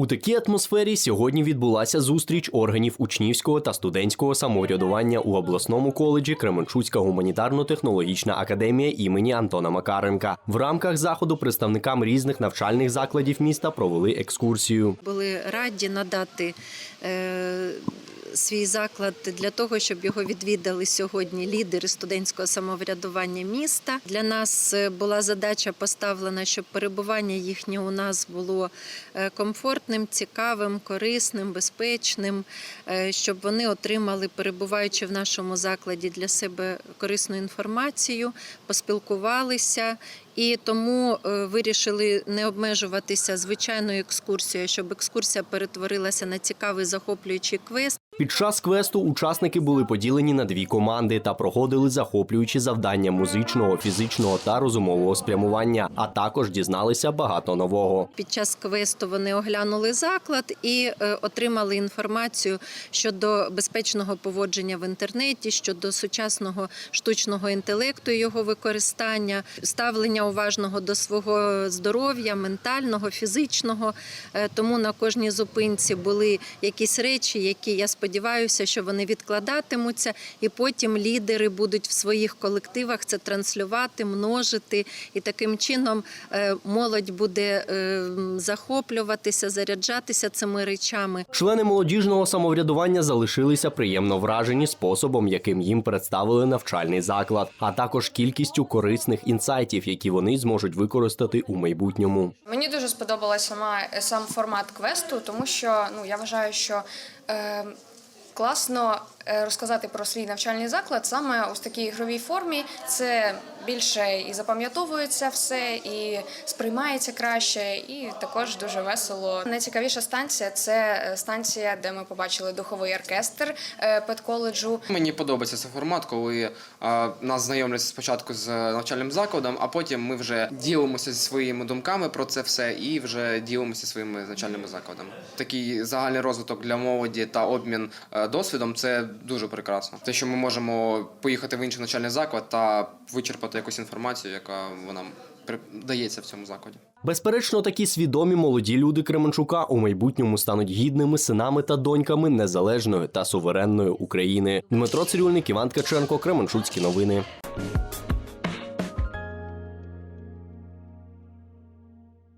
У такій атмосфері сьогодні відбулася зустріч органів учнівського та студентського самоврядування у обласному коледжі Кременчуцька гуманітарно-технологічна академія імені Антона Макаренка. В рамках заходу представникам різних навчальних закладів міста провели екскурсію. були раді надати е, свій заклад для того, щоб його відвідали сьогодні лідери студентського самоврядування міста. Для нас е, була задача поставлена, щоб перебування їхнє у нас було е, комфортним, цікавим, корисним, безпечним, е, щоб вони отримали, перебуваючи в нашому закладі, для себе корисну інформацію, поспілкувалися. І тому вирішили не обмежуватися звичайною екскурсією, щоб екскурсія перетворилася на цікавий захоплюючий квест. Під час квесту учасники були поділені на дві команди та проходили захоплюючі завдання музичного, фізичного та розумового спрямування, а також дізналися багато нового. Під час квесту вони оглянули заклад і е, отримали інформацію щодо безпечного поводження в інтернеті, щодо сучасного штучного інтелекту і його використання, ставлення уважного до свого здоров'я, ментального, фізичного. Е, Тому на кожній зупинці були якісь речі, які я сподіваюся, що вони відкладатимуться, і потім лідери будуть в своїх колективах це транслювати, множити, і таким чином е, молодь буде е, захоплюватися, заряджатися цими речами. Члени молодіжного самоврядування залишилися приємно вражені способом, яким їм представили навчальний заклад, а також кількістю корисних інсайтів, які вони зможуть використати у майбутньому. Мені дуже сподобалася сама сам формат квесту, тому що ну я вважаю, що е, класно е, розказати про свій навчальний заклад саме у такій ігровій формі. Це більше і запам'ятовується все, і сприймається краще, і також дуже весело. Найцікавіша станція це е, станція, де ми побачили духовий оркестр е, педколеджу. Мені подобається цей формат, коли нас знайомлять спочатку з навчальним закладом, а потім ми вже ділимося зі своїми думками про це все і вже ділимося своїми навчальними закладами. Такий загальний розвиток для молоді та обмін досвідом це дуже прекрасно. Те, що ми можемо поїхати в інший навчальний заклад та вичерпати якусь інформацію, яка вона дається в цьому закладі. Безперечно, такі свідомі молоді люди Кременчука у майбутньому стануть гідними синами та доньками незалежної та суверенної України. Дмитро Цирюльник, Іван Ткаченко, Кременчуцькі новини.